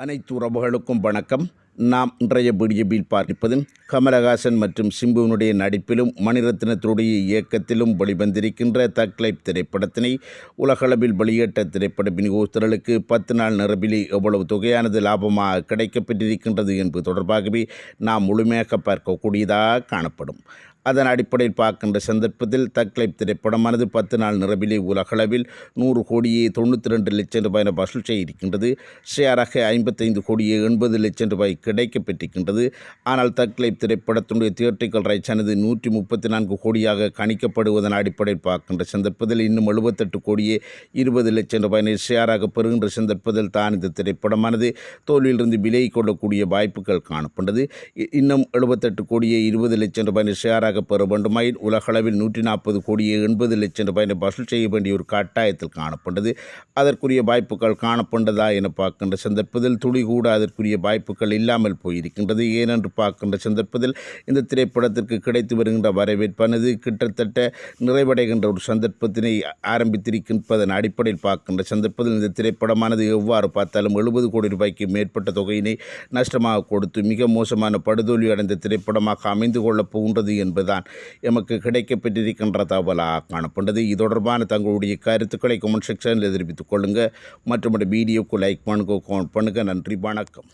அனைத்து உறவுகளுக்கும் வணக்கம். நாம் இன்றைய பிடிஎபியில் பார்ப்பது கமலஹாசன் மற்றும் சிம்புவினுடைய நடிப்பிலும் மணிரத்னத்தினுடைய இயக்கத்திலும் வெளிவந்திருக்கின்ற தக்லைப் திரைப்படத்தினை உலகளவில் வெளியிட்ட திரைப்பட விநியோகஸ்தர்களுக்கு பத்து நாள் நிரம்பிலே எவ்வளவு தொகையானது லாபமாக கிடைக்கப்பெற்றிருக்கின்றது என்பது தொடர்பாகவே நாம் முழுமையாக பார்க்கக்கூடியதாக காணப்படும். அதன் அடிப்படையில் பார்க்கின்ற சந்தர்ப்பத்தில் தக்லைப் திரைப்படமானது பத்து நாள் நிரபிலே உலகளவில் நூறு கோடியே தொண்ணூற்றி ரெண்டு லட்சம் ரூபாய் என வசூல் செய்திருக்கின்றது ஷேராக ஐம்பத்தைந்து கோடியே எண்பது லட்சம் ரூபாய் கிடைக்கப் பெற்றிருக்கின்றது. ஆனால் தக்லைப் திரைப்படத்தினுடைய தியேட்டரிக்கல் ரைட்ஸ் ஆனது நூற்றி முப்பத்தி நான்கு கோடியாக கணிக்கப்படுவதன் அடிப்படையில் பார்க்கின்ற சந்தர்ப்பத்தில் இன்னும் எழுபத்தெட்டு கோடியே இருபது லட்சம் ரூபாயினை ஷேராக பெறுகின்ற சந்தர்ப்பத்தில் தான் இந்த திரைப்படமானது தோல்வியிலிருந்து விலகிக் கொள்ளக்கூடிய வாய்ப்புகள் காணப்பட்டது இ- இன்னும் எழுபத்தெட்டு கோடியே இருபது லட்சம் ரூபாய் ஷேராக பெற வேண்டுமாயின் உலகளவில் நூற்றி நாற்பது கோடியே எண்பது லட்சம் ரூபாய் வசூல் செய்ய வேண்டிய ஒரு கட்டாயத்தில் காணப்பட்டது. அதற்குரிய வாய்ப்புகள் காணப்பட்டதா என பார்க்கின்ற சந்தர்ப்பத்தில் துளி கூட அதற்குரிய வாய்ப்புகள் இல்லாமல் போயிருக்கின்றது. ஏனென்று பார்க்கின்ற சந்தர்ப்பத்தில் இந்த திரைப்படத்திற்கு கிடைத்து வருகின்ற வரவேற்பானது கிட்டத்தட்ட நிறைவடைகின்ற ஒரு சந்தர்ப்பத்தினை ஆரம்பித்திருக்கின்றதன் அடிப்படையில் பார்க்கின்ற சந்தர்ப்பத்தில் இந்த திரைப்படமானது எவ்வாறு பார்த்தாலும் எழுபது கோடி ரூபாய்க்கு மேற்பட்ட தொகையினை நஷ்டமாக கொடுத்து மிக மோசமான படுதோல்வி அடைந்த திரைப்படமாக அமைந்து கொள்ளப் போகின்றது என்பதுதான் எமக்கு கிடைக்கப்பெற்றிருக்கின்ற தகவலாக காணப்பட்டது. இது தொடர்பான தங்களுடைய கருத்துக்களை கமெண்ட் செக்ஷனில் தெரிவித்துக் கொள்ளுங்கள் மற்றும் வீடியோக்கு லைக் பண்ணுங்க கமெண்ட் பண்ணுங்க. நன்றி வணக்கம்.